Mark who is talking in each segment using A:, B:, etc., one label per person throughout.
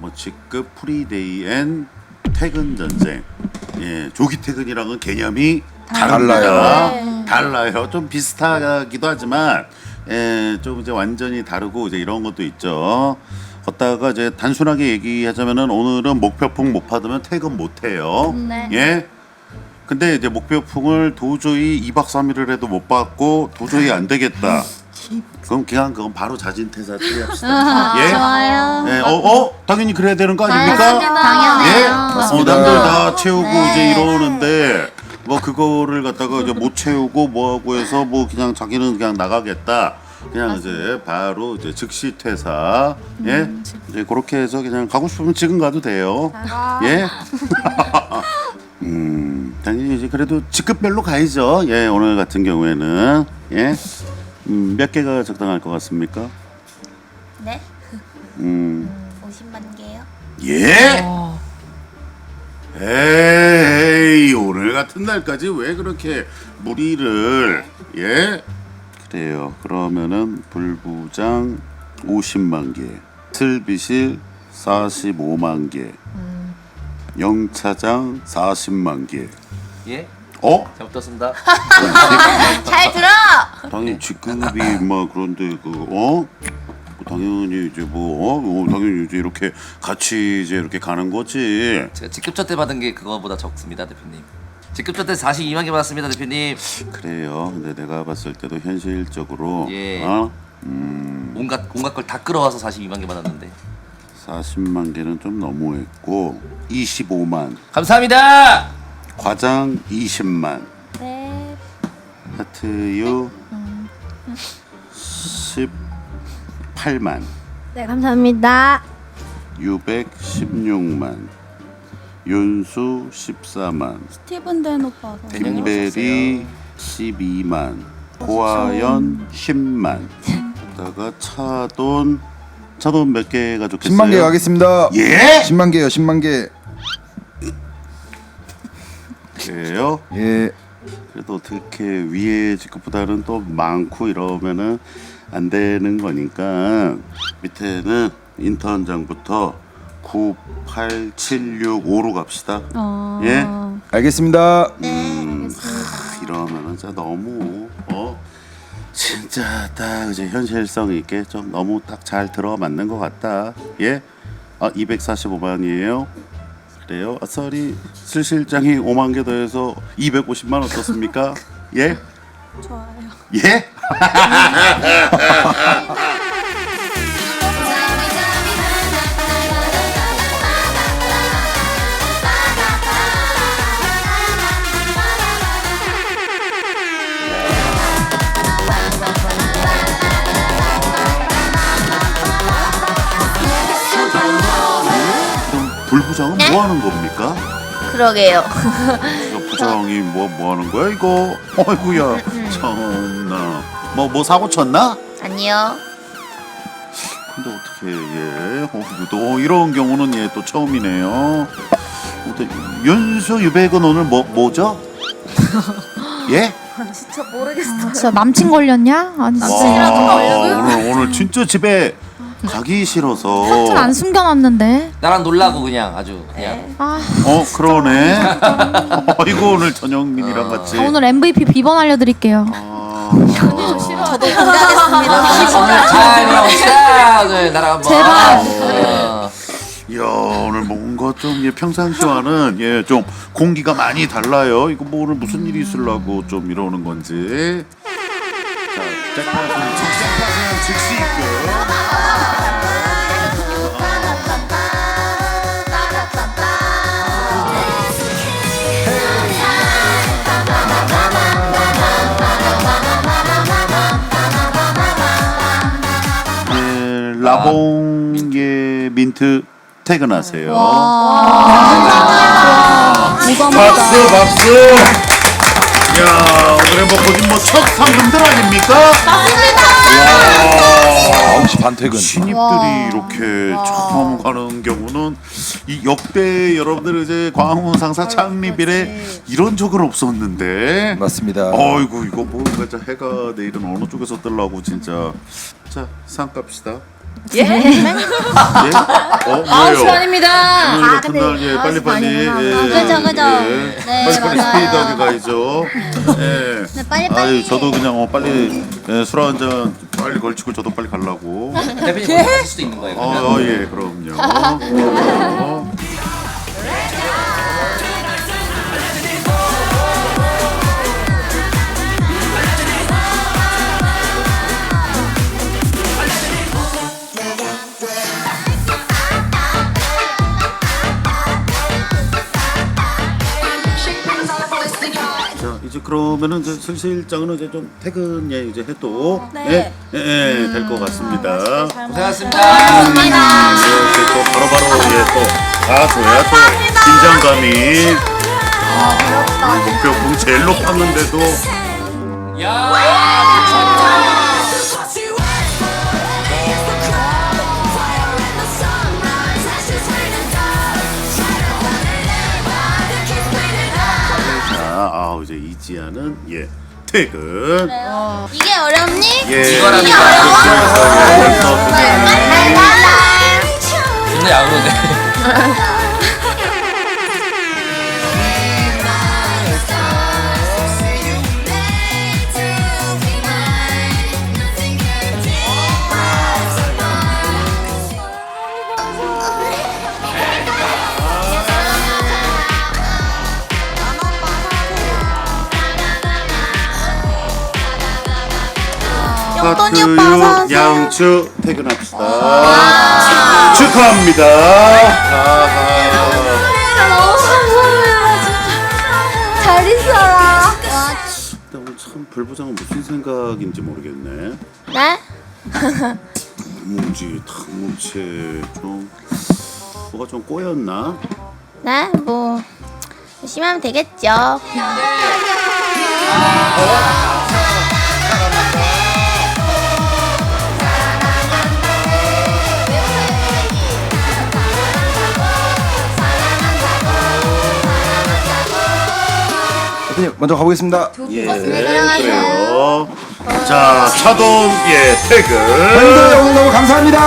A: 뭐 직급 프리데이 앤 퇴근 전쟁. 예, 조기 퇴근이랑은 개념이 다릅니다.
B: 달라요.
A: 달라요. 좀 비슷하기도 하지만 예, 좀 이제 완전히 다르고 이제 이런 것도 있죠. 걷다가 이제 단순하게 얘기하자면은 오늘은 목표풍 못 받으면 퇴근 못 해요.
B: 네.
A: 예. 근데 이제 목표풍을 도저히 2박 3일을 해도 못 받고 도저히 안 되겠다. 그럼 그냥 그건 바로 자진 퇴사 처리합시다. 예.
B: 좋아요.
A: 예. 어, 어, 당연히 그래야 되는 거 아닙니까?
B: 당연해요.
A: 예. 어, 남들 다 채우고
B: 네.
A: 이제 이러는데 뭐 그거를 갖다가 이제 못 채우고 뭐하고 해서 뭐 그냥 자기는 그냥 나가겠다. 그냥 이제 바로 이제 즉시 퇴사. 예. 이제 그렇게 해서 그냥 가고 싶으면 지금 가도 돼요. 예. 음, 당연히 이제 그래도 직급별로 가야죠. 예, 오늘 같은 경우에는 예. 음, 몇 개가 적당할 것 같습니까?
B: 네.
A: 음.
B: 50만 개요.
A: 예? 에이 오늘 같은 날까지 왜 그렇게 무리를 예? 그래요 그러면은 불부장 50만 개 슬비실 45만 개 영차장 40만 개
C: 예?
A: 어?
C: 잘못 들었습니다.
B: 잘 들어.
A: 당연히 직급이 막 그런데 그 어? 당연히 이제 뭐 어? 어, 당연히 이제 이렇게 같이 이제 이렇게 가는 거지
C: 제가 직급조 때 받은 게 그거보다 적습니다, 대표님. 직급조 때 42만 개 받았습니다, 대표님.
A: 그래요. 근데 내가 봤을 때도 현실적으로
C: 예.
A: 어?
C: 온갖 온갖 걸 다 끌어와서 42만 개 받았는데.
A: 40만 개는 좀 너무했고 25만
C: 감사합니다.
A: 과장 20만
B: 네.
A: 하트유 18만
B: 네 감사합니다.
A: 유백 16만 윤수 14만
B: 스티븐 댄 오빠.
A: 김베리 12만 고아연 10만 그다가 차돈 차돈 몇 개가 좋겠어요?
D: 10만 개 가겠습니다.
A: 예?
D: 10만 개요. 10만 개.
A: 그래요?
D: 예.
A: 그래도 어떻게 위에 직급보다는 또 많고 이러면은 안 되는 거니까 밑에는 인턴장부터 9, 8, 7, 6, 5로 갑시다.
B: 어.
A: 예?
D: 알겠습니다.
A: 음, 하, 이러면은 진짜 너무 어 진짜 딱 이제 현실성 있게 좀 너무 딱 잘 들어 맞는 것 같다. 예? 아 245만이에요. 그래요? 아싸리 슬 실장이 5만 개 더해서 250만 어떻습니까? 예?
B: 좋아요.
A: 예? 불부장은 뭐 하는 겁니까?
B: 그러게요.
A: 이거 부장이 뭐 뭐 하는 거야 이거? 어이구야 참나 뭐 뭐 사고 쳤나?
B: 아니요.
A: 근데 어떻게 예? 어, 또 이런 경우는 예 또 처음이네요. 어때 연수 유백은 오늘 뭐 뭐죠? 예?
B: 진짜 모르겠어.
E: 진짜 남친 걸렸냐? 아니
A: 와,
E: 진짜
A: 오늘 오늘 진짜 집에 가기 싫어서.
E: 사진 안 숨겨놨는데
C: 나랑 놀라고 그냥 아주 그냥.
E: 아
A: 어 그러네. 어이구 오늘 전영민이랑 같이.
E: 오늘 MVP 비번 알려드릴게요
A: 아,
B: 저도 공개하겠습니다.
C: 오늘 잘 놀아봅시다. 오늘 나랑 한번.
E: 제발.
C: 어.
A: 이야 오늘 뭔가 좀 예, 평상시와는 예 좀 공기가 많이 달라요. 이거 뭐 오늘 무슨 일이 있으려고 좀 이러는 건지. 자, 잭팟은 즉시 있고. 봉의 민트 퇴근하세요. 박수 박수. 야 오늘의 뭐 거짓 뭐첫 상금들 아닙니까?
D: 9시 반 퇴근.
A: 신입들이 이렇게 처음 가는 경우는 이 역대 여러분들 이제 광우 상사 창립 이래 이런 적은 없었는데.
D: 맞습니다.
A: 어이구 이거 뭐 진짜 해가 내일은 어느 쪽에서 뜨려고 진짜 자상 깝시다
B: 예?
A: 예? 어,
F: 아홉 시
A: 뭐예요?
F: 반입니다.
A: 오늘
B: 아, 근데
A: 날 예,
B: 아홉 시
A: 빨리 빨리
B: 반이구나.
A: 예,
B: 아, 그죠, 그죠.
A: 예.
B: 네,
A: 빨리 빨리
B: 맞아요.
A: 스피드하게 가야죠. 예.
B: 네, 빨리 빨리.
A: 아유, 저도 그냥 어, 빨리 예, 술 한잔 빨리 걸치고 저도 빨리 가려고.
C: 대표님 가실 수도 있는 거예요.
A: 어,
C: 그러면.
A: 어, 예, 그럼요. 어. 그러면은 이제 슬슬 장은 이제 좀 퇴근 예 이제 해도
B: 네.
A: 예, 예, 예, 될것 같습니다.
C: 고생하셨습니다.
A: 이렇게 또 바로바로 예또다 줘야 또 긴장감이. 아, 목표봉 제일 높았는데도. 자 지아는 예 퇴근
B: 이게 어렵니?
A: 예
C: 이거랍니다.
A: 벌써 퇴근.
C: 존나 야구네.
B: 용돈이 오빠 어서오세요.
A: 양추 퇴근합시다 축하합니다 아하.
B: 너무 감사해요, 진짜. 잘 있어라.
A: 근데 오늘 참 불부장은 무슨 생각인지 모르겠네
B: 네?
A: 탕뭉지 탕뭉치 좀 뭐가 좀 꼬였나?
B: 네? 뭐 열심히 하면 되겠죠.
D: 먼저 가보겠습니다.
A: 예 그래요 자 차돈 예 퇴근
D: 팬들 오늘 너무 감사합니다.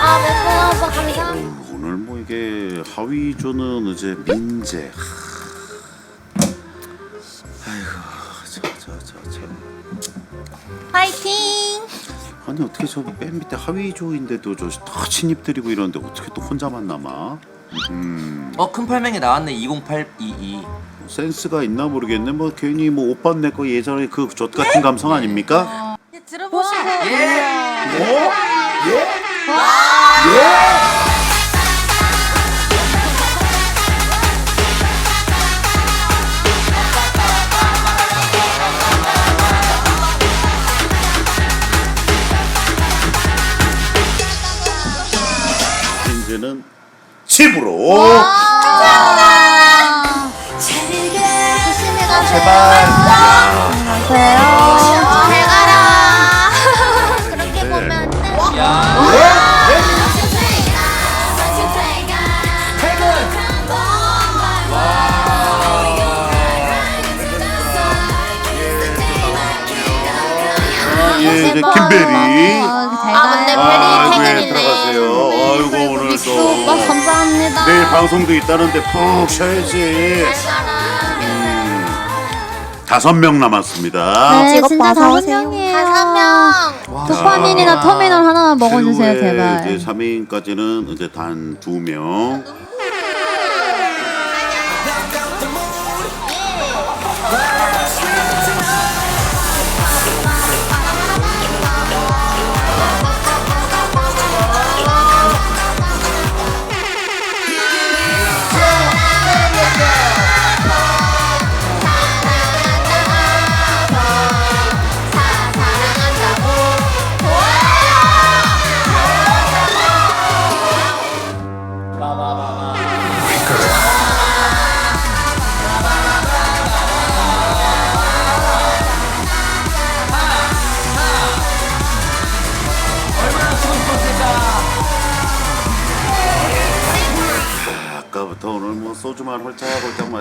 B: 아, 맥주 오빠 감사합니다.
A: 오늘 뭐 이게 하위조는 이제 민재 하. 아이고 자자자자
B: 파이팅!
A: 아니 어떻게 저 맨 밑에 하위조인데도 저다 신입들이고 이러는데 어떻게 또 혼자만 남아? 음
C: 어, 큰 팔맹이 나왔네. 20822.
A: 센스가 있나 모르겠네 뭐 괜히 뭐 오빠 내 거 예전에 그 젖 같은 감성 아닙니까?
B: 들어보시고.
A: 이제는 집으로
B: 조심히 가세요.
A: 제발
B: 가세요. 잘 가라. 그렇게 보면 안 돼.
A: 예 이제 김베리
B: 아, 근데
A: 아이고
B: 베리
A: 예 방송도 있다는데 푹 쉬어야지
B: 잘 가라.
A: 다섯 명 남았습니다
E: 네,
B: 직업
E: 진짜
B: 봐서
E: 다섯
B: 오세요.
E: 명이에요.
B: 다섯 명.
E: 도파민이나 터미널 하나만 먹어주세요,
A: 최후의
E: 제발.
A: 이제 3위까지는 이제 단 두 명.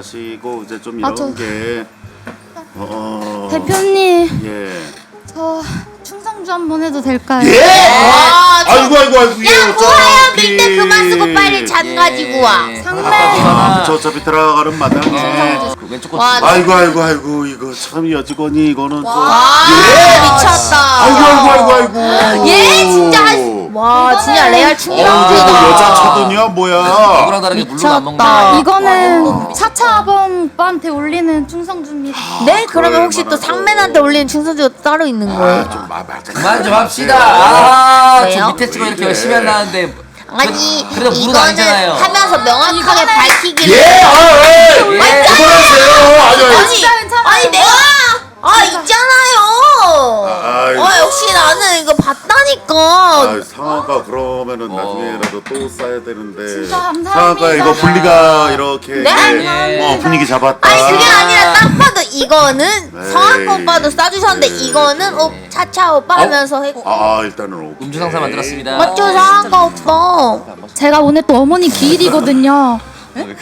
A: 마시고 이제 좀 이런
E: 아, 저-
A: 게 어,
E: 대표님,
A: 예.
E: 저 충성 충주 한 번 해도 될까요?
A: 예?
B: 와, 저-
A: 아이고 아이고 아이고 예,
B: 야 뭐야
A: 어차피.
B: 밀대 그만 쓰고 빨리 잔 가지고 와.
A: 아, 저 어차피 들어가는 마당에
C: 그 왼쪽 꽃.
B: 와,
A: 아이고 아이고 아이고 이거 참 여직원이 이거는
B: 또와 미쳤다.
A: 아이고 아이고 아이고 아이고
B: 얘 진짜 와 진짜 레알
A: 어, 이거
B: 충격이다.
A: 여자 차돈이야 뭐야
C: 누구랑 다르게 물론 안 먹는.
E: 아, 이거는 차차범 오빠한테 올리는 충성주입니다.
B: 네 그러면 혹시 또 상맨한테 올리는 충성주가 따로 있는 거예요?
A: 아좀 마말
C: 그만 좀 합시다. 아,
B: 왜요?
C: 저 밑에 찍어 이렇게 열심히 한다는데.
B: 아니
C: 그래도 물은
B: 이거는
C: 아니잖아요.
B: 하면서 명확하게 밝히기를.
A: 예, 아, 예, 그만하세요. 아니, 아니.
B: 아니, 아니 내가 아 있잖아요.
A: 아이고.
B: 아 역시 나는 이거 봤다니까.
A: 아, 상아가 그러면은 나중에라도 또 싸야 되는데.
E: 진짜 감사합니다.
A: 상아가 이거 분리가 이렇게
B: 네?
A: 이제, 어, 분위기 잡았다.
B: 아니 그게 아니라 딱 봐도 이거는
A: 네.
B: 성악 오빠도 싸주셨는데
A: 네.
B: 이거는 어 차차 오빠 하면서 했고
A: 아, 아, 일단은 오케이.
C: 음주 상사 만들었습니다.
B: 맞죠 성악 오빠.
E: 제가 오늘 또 어머니 기일이거든요.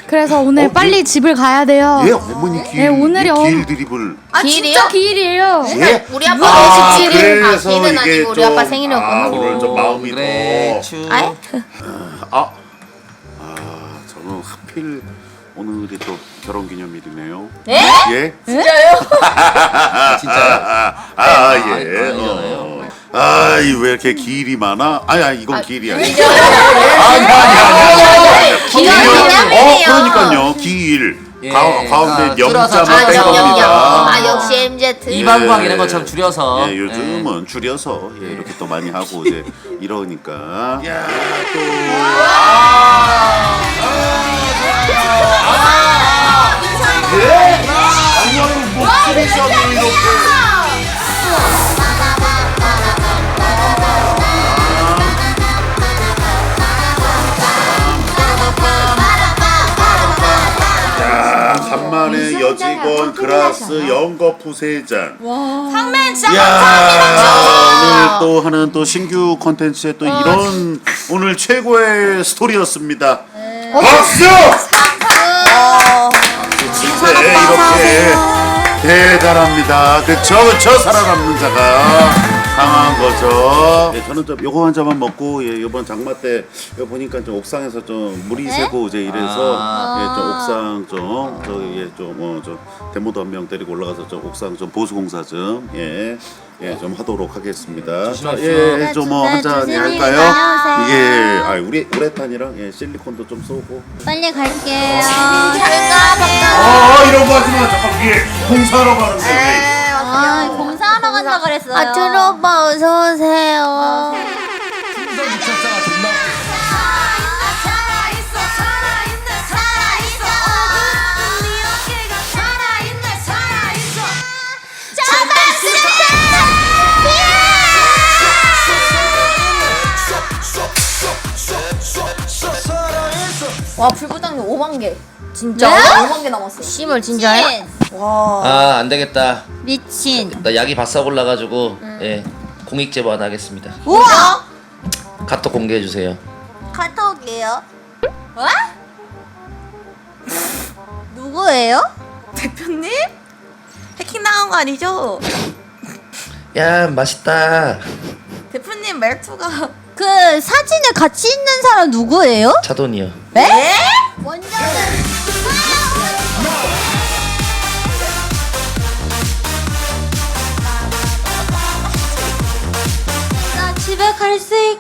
E: 그래서 오늘
A: 어,
E: 빨리 집을 가야 돼요.
A: 예, 어머니 길.
E: 네, 오늘이 어-
A: 길 드립을.
E: 아? 진짜 기일이에요.
A: 예?
B: 우리 아빠
A: 아,
B: 57일
A: 그래서
B: 아, 기는
A: 이게
B: 아니고 우리
A: 좀-
B: 아빠 생일이었구나.
A: 아, 오늘 좀 마음이
C: 그래,
A: 더.
C: 추.
B: 아이?
A: 아, 아, 저는 하필 오늘이 또 결혼 기념일이네요.
B: 예?
A: 예?
B: 진짜요?
C: 진짜요?
A: 아, 아, 아,
C: 아,
A: 예.
C: 아니잖아요.
A: 어. 아, 이 왜 이렇게 길이 많아? 아니, 아니, 이건 길이 아니야. 아니, 아니, 아니.
B: 기념이네요.
A: 어, 그러니까요. 길.
C: 예.
A: 가, 가운데
C: 아, 줄여서
A: 영자만
B: 아,
A: 뺀
C: 아.
A: 겁니다.
B: 아, 역시 MZ.
C: 이방광 이런 것처럼 줄여서.
A: 예, 요즘은 줄여서 예, 이렇게 또 많이 하고 이제 이러니까. 야, 또. 예? 아 니, 아니, 목소리 셔도 이렇게. 야, 간만에 여직원 그라스 영거푸 세 잔.
B: 상맨 진짜
A: 야, 오늘 또 하는 또 신규 콘텐츠에 또 이런 오늘 최고의 스토리였습니다. 박수! 진짜 이렇게 대단합니다. 그쵸 그쵸 살아남는 자가 강한 거죠. 예, 저는 좀 요거 한 잔만 먹고 예, 이번 장마 때 이거 보니까 좀 옥상에서 좀 물이 새고 이제 이래서
C: 아.
A: 예, 좀 옥상 좀 저기 예, 좀어좀 데모도 한 명 데리고 올라가서 좀 옥상 좀 보수 공사 좀 예. 예, 좀 하도록 하겠습니다. 예, 좀 뭐 한 잔
B: 조심히
A: 할까요?
B: 다녀오세요.
A: 이게 아, 우리 우레탄이랑 예, 실리콘도 좀 쏘고.
B: 빨리 갈게요. 잘가
A: 아, 이런 거 하지 마. 잠깐 이게 공사하러 가는데.
B: 아, 공사하러 간다 그랬어요. 아, 트로 오빠 어서 오세요.
C: 미쳤어가 존나.
F: 와 불부장님 5만 개.
B: 진짜?
F: 5만 개 남았어.
B: 씨발 진짜요?
C: 아, 안 되겠다.
B: 미친.
C: 나 약이 바싹 올라가지고 예 공익 제보 하나 하겠습니다.
B: 우와!
C: 카톡 공개해 주세요.
B: 카톡이에요? 어? 누구예요?
F: 대표님? 해킹 당한 거 아니죠?
C: 야 맛있다.
F: 대표님 말투가
B: 그 사진에 같이 있는 사람 누구예요?
C: 차돈이요.
B: 네? 원장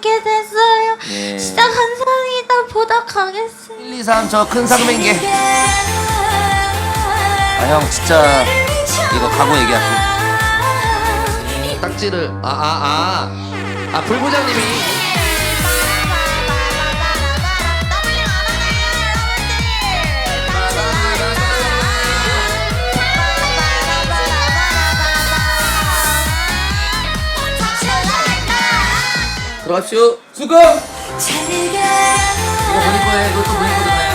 B: 있게 됐어요.
C: 예.
B: 진짜 감사합니다. 보다 가겠습니다.
C: 1, 2, 3 저 큰 상맹개. 아 형 진짜 이거 각오 얘기할게. 딱지를 아아 아. 아 불부장님이 들어가시오. 수고. 이거 보낼 거예요. 이것도 보낼 거잖아요.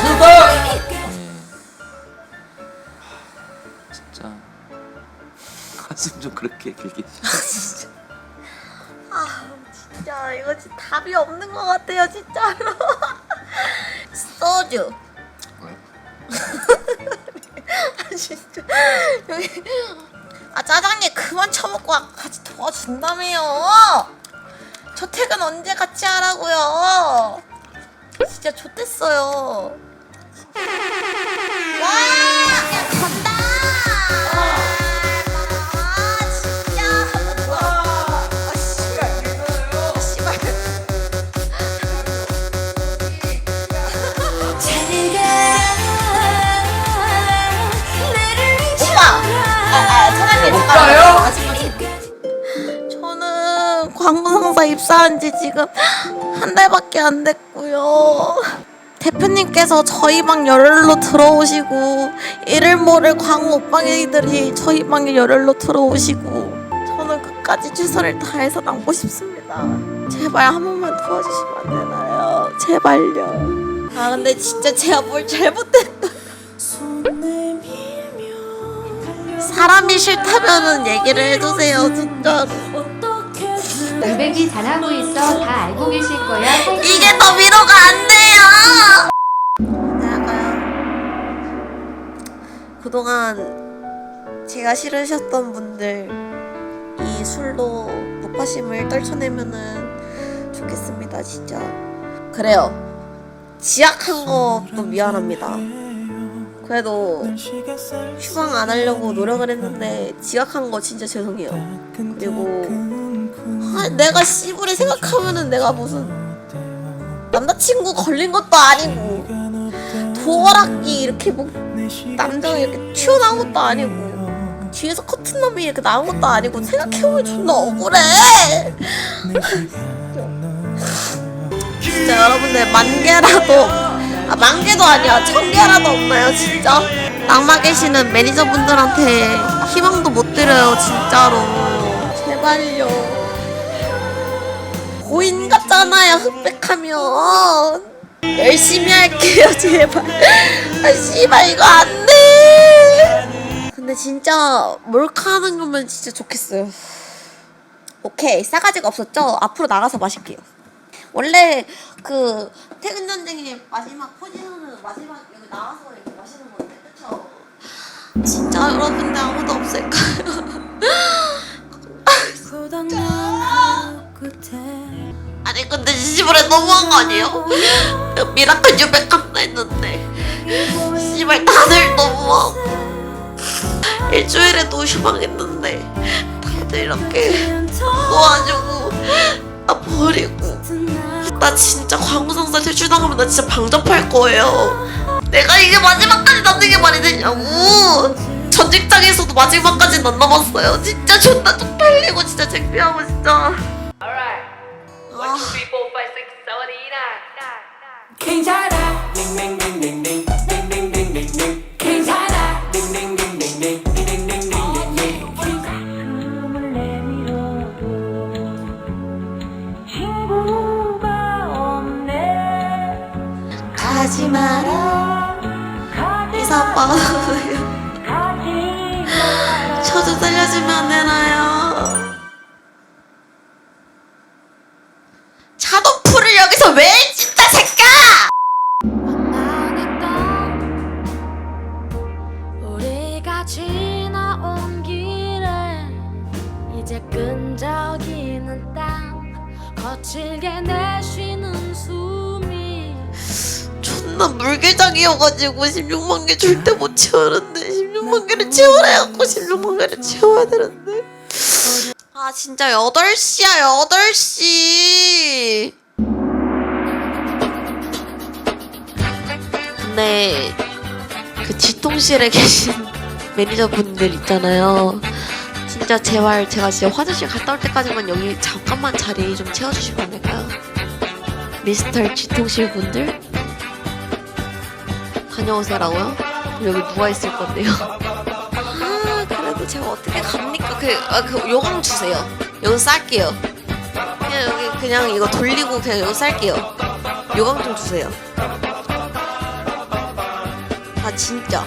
C: 수고. 진짜 가슴 좀 그렇게 길게.
F: 진짜 이거 진짜 답이 없는 것 같아요 진짜로. 소주. 아 진짜 여기 아 짜장님 그만 처먹고 같이 도와준다며요. 저 퇴근 언제 같이 하라고요? 진짜 좋댔어요. 입사한 지 지금 한 달밖에 안 됐고요. 대표님께서 저희 방 열흘로 들어오시고 이를 모를 광고 오빵이들이 저희 방에 열흘로 들어오시고 저는 끝까지 최선을 다해서 남고 싶습니다. 제발 한 번만 도와주시면 안 되나요? 제발요. 아 근데 진짜 제가 뭘 잘못했다. 사람이 싫다면은 얘기를 해주세요 진짜로.
G: 울백이 잘하고 있어 다 알고 계실 거야.
F: 이게 더 위로가 안 돼요. 나가요. 그동안 제가 싫으셨던 분들 이 술로 노파심을 떨쳐내면은 좋겠습니다, 진짜. 그래요. 지약한 것도 미안합니다. 그래도 휴방 안 하려고 노력을 했는데 지각한 거 진짜 죄송해요. 그리고 아, 내가 씨부레 생각하면은 내가 무슨 남자친구 걸린 것도 아니고 도어락이 이렇게 뭐 남자가 이렇게 튀어나온 것도 아니고 뒤에서 커튼남이 이렇게 나온 것도 아니고 생각해보면 존나 억울해. 진짜 여러분들 만 개라도 아, 만 개도 아니야. 천 개라도 없나요 진짜? 낙마 계시는 매니저분들한테 희망도 못 드려요 진짜로. 제발요 고인 같잖아요 흑백하면 열심히 할게요 제발 아 씨발 이거 안돼 근데 진짜 몰카 하는 거면 진짜 좋겠어요 오케이 싸가지가 없었죠? 앞으로 나가서 마실게요 원래 그 퇴근 전쟁의 마지막 포지션은 마지막 여기 나와서 이렇게 마시는 건데 그쵸? 진짜 여러분들 아무도 없을까요? 아니 근데 씨발에 너무한 거 아니에요? 미라클 유백 간다 했는데. 씨발 다들 너무하고. 일주일에도 휴방했는데 다들 이렇게 놓아주고 나 버리고. 나 진짜 광고상사 퇴출당하면 나 진짜 방접할 거예요. 내가 이게 마지막까지 남는 게 말이 되냐고. 전 직장에서도 마지막까지 안 남았어요. 진짜 존나 쪽팔리고 진짜 창피하고 진짜. 아.
H: 괜찮아. 괜찮아.
F: 가지 마라. 이사 아빠 물개장이어가지고 16만 개 절대 못 채우는데 16만 개를 채우라 해갖고 16만 개를 채워야 되는데. 아 진짜 8시야 8시. 근데 그 뒤통실에 계신 매니저분들 있잖아요. 진짜 제발 제가 진짜 화장실 갔다 올 때까지만 여기 잠깐만 자리 좀 채워주시면 안 될까요? 미스터 뒤통실 분들 다녀오세요라고요? 그럼 여기 누가 있을 건데요? 아 그래도 제가 어떻게 갑니까? 그, 아, 그 요강 주세요. 여기 쌀게요. 그냥 여기 그냥 이거 돌리고 그냥 여기 쌀게요. 요강 좀 주세요. 아 진짜.